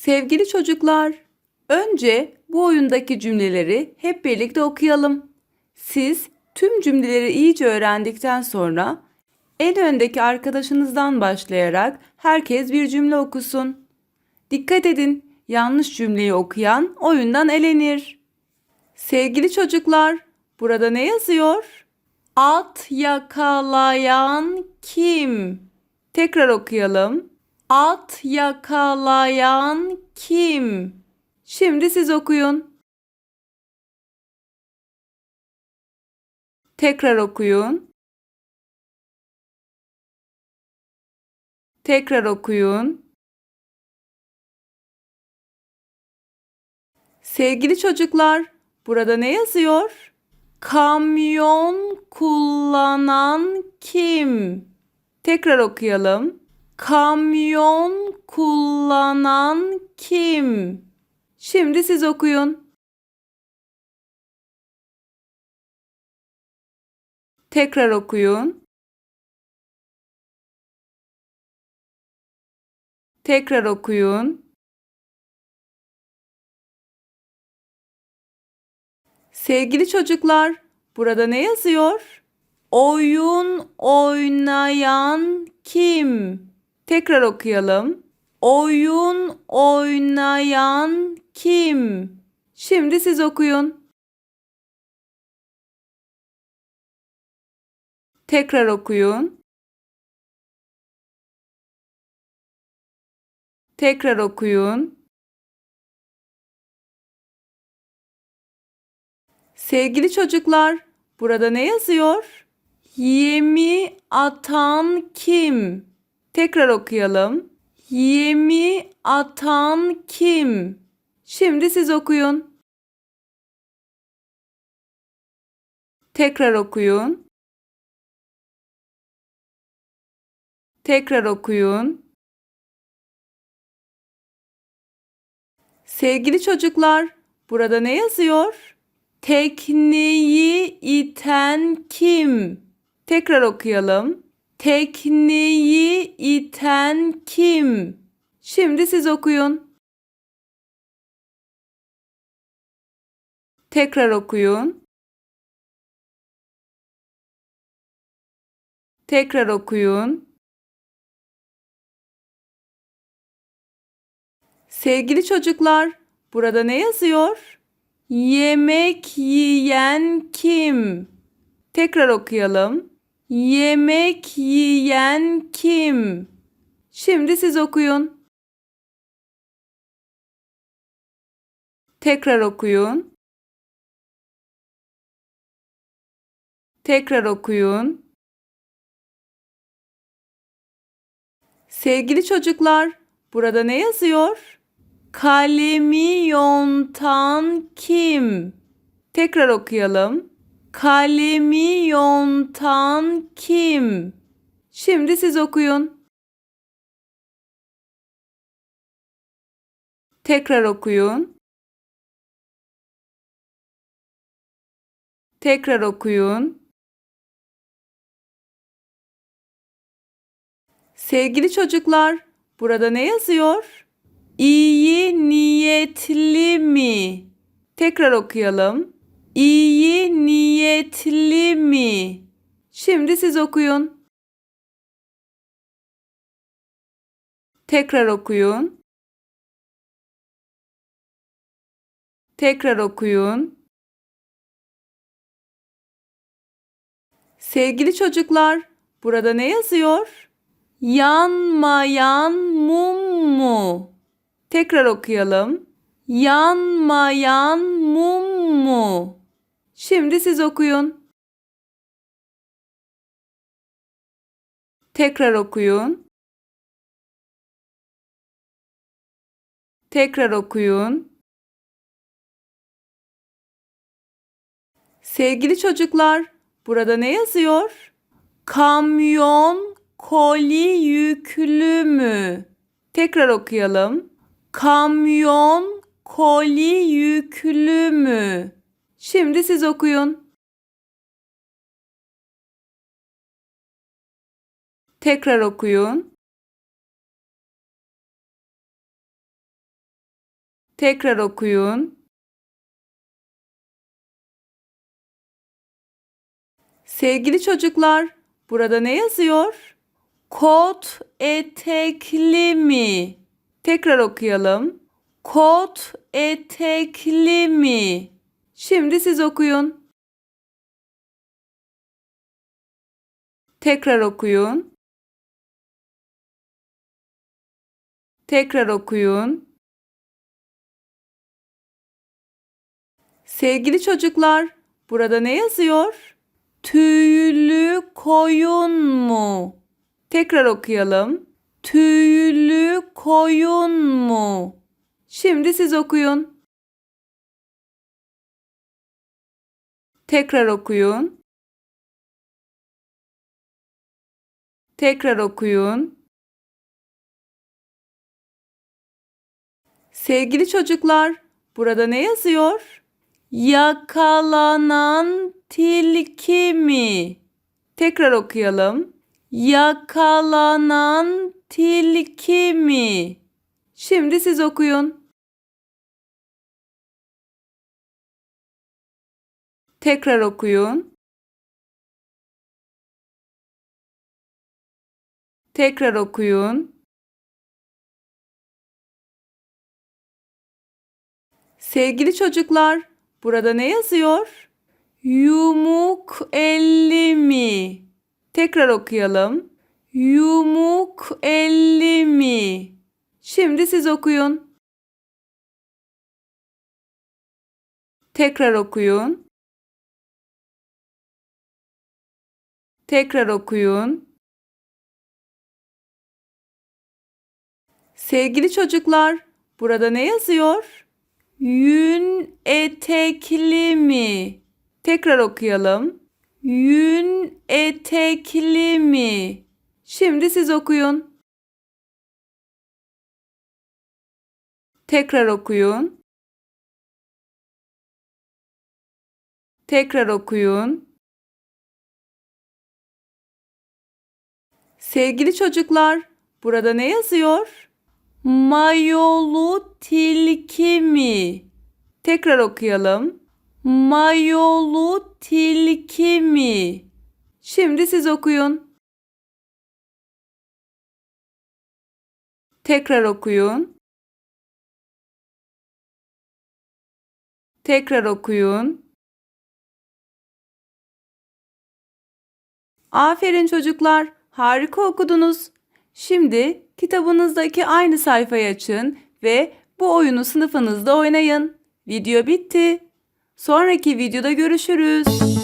Sevgili çocuklar, önce bu oyundaki cümleleri hep birlikte okuyalım. Siz tüm cümleleri iyice öğrendikten sonra en öndeki arkadaşınızdan başlayarak herkes bir cümle okusun. Dikkat edin, yanlış cümleyi okuyan oyundan elenir. Sevgili çocuklar, burada ne yazıyor? At yakalayan kim? Tekrar okuyalım. At yakalayan kim? Şimdi siz okuyun. Tekrar okuyun. Tekrar okuyun. Sevgili çocuklar, burada ne yazıyor? Kamyon kullanan kim? Tekrar okuyalım. Kamyon kullanan kim? Şimdi siz okuyun. Tekrar okuyun. Tekrar okuyun. Sevgili çocuklar, burada ne yazıyor? Oyun oynayan kim? Tekrar okuyalım. Oyun oynayan kim? Şimdi siz okuyun. Tekrar okuyun. Tekrar okuyun. Sevgili çocuklar, burada ne yazıyor? Yemi atan kim? Tekrar okuyalım. Yemi atan kim? Şimdi siz okuyun. Tekrar okuyun. Tekrar okuyun. Sevgili çocuklar, burada ne yazıyor? Tekneyi iten kim? Tekrar okuyalım. Tekneyi iten kim? Şimdi siz okuyun. Tekrar okuyun. Tekrar okuyun. Sevgili çocuklar, burada ne yazıyor? Yemek yiyen kim? Tekrar okuyalım. Yemek yiyen kim? Şimdi siz okuyun. Tekrar okuyun. Tekrar okuyun. Sevgili çocuklar, burada ne yazıyor? Kalemi yontan kim? Tekrar okuyalım. Kalemi yontan kim? Şimdi siz okuyun. Tekrar okuyun. Tekrar okuyun. Sevgili çocuklar, burada ne yazıyor? İyi niyetli mi? Tekrar okuyalım. İyi niyetli mi? Şimdi siz okuyun. Tekrar okuyun. Tekrar okuyun. Sevgili çocuklar, burada ne yazıyor? Yanmayan mum mu? Tekrar okuyalım. Yanmayan mum mu? Şimdi siz okuyun. Tekrar okuyun. Tekrar okuyun. Sevgili çocuklar, burada ne yazıyor? Kamyon koli yüklü mü? Tekrar okuyalım. Kamyon koli yüklü mü? Şimdi siz okuyun. Tekrar okuyun. Tekrar okuyun. Sevgili çocuklar, burada ne yazıyor? Kot etekli mi? Tekrar okuyalım. Kot etekli mi? Şimdi siz okuyun. Tekrar okuyun. Tekrar okuyun. Sevgili çocuklar, burada ne yazıyor? Tüylü koyun mu? Tekrar okuyalım. Tüylü koyun mu? Şimdi siz okuyun. Tekrar okuyun. Tekrar okuyun. Sevgili çocuklar, burada ne yazıyor? Yakalanan tilki mi? Tekrar okuyalım. Yakalanan tilki mi? Şimdi siz okuyun. Tekrar okuyun. Tekrar okuyun. Sevgili çocuklar, burada ne yazıyor? Yumuk elli mi? Tekrar okuyalım. Yumuk elli mi? Şimdi siz okuyun. Tekrar okuyun. Tekrar okuyun. Sevgili çocuklar, burada ne yazıyor? Yün etekli mi? Tekrar okuyalım. Yün etekli mi? Şimdi siz okuyun. Tekrar okuyun. Tekrar okuyun. Sevgili çocuklar, burada ne yazıyor? Mayolu tilki mi? Tekrar okuyalım. Mayolu tilki mi? Şimdi siz okuyun. Tekrar okuyun. Tekrar okuyun. Aferin çocuklar. Harika okudunuz. Şimdi kitabınızdaki aynı sayfayı açın ve bu oyunu sınıfınızda oynayın. Video bitti. Sonraki videoda görüşürüz.